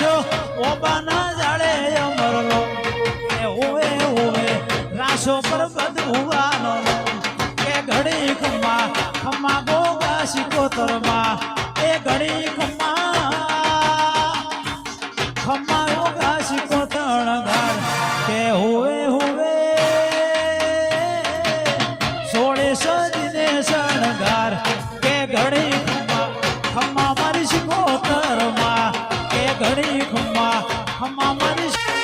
રાશો ઓબાના જાળે અમરનો. એ હોવે હોવે રાશો પર બધુવાનો એ ઘડી ખમ્મા ખમ્મા ગોગા તરમા એ ઘડી ખમ્મા ખમ્મા ગોગા શિકોતણ ઘર કે હોવે હોવે સોળે સજીને શણગાર. કે ઘડી ખમ્મા ખમ્મા મારી શિકોતરમાં ઘણી ખમ્મા ખમ્મા મારી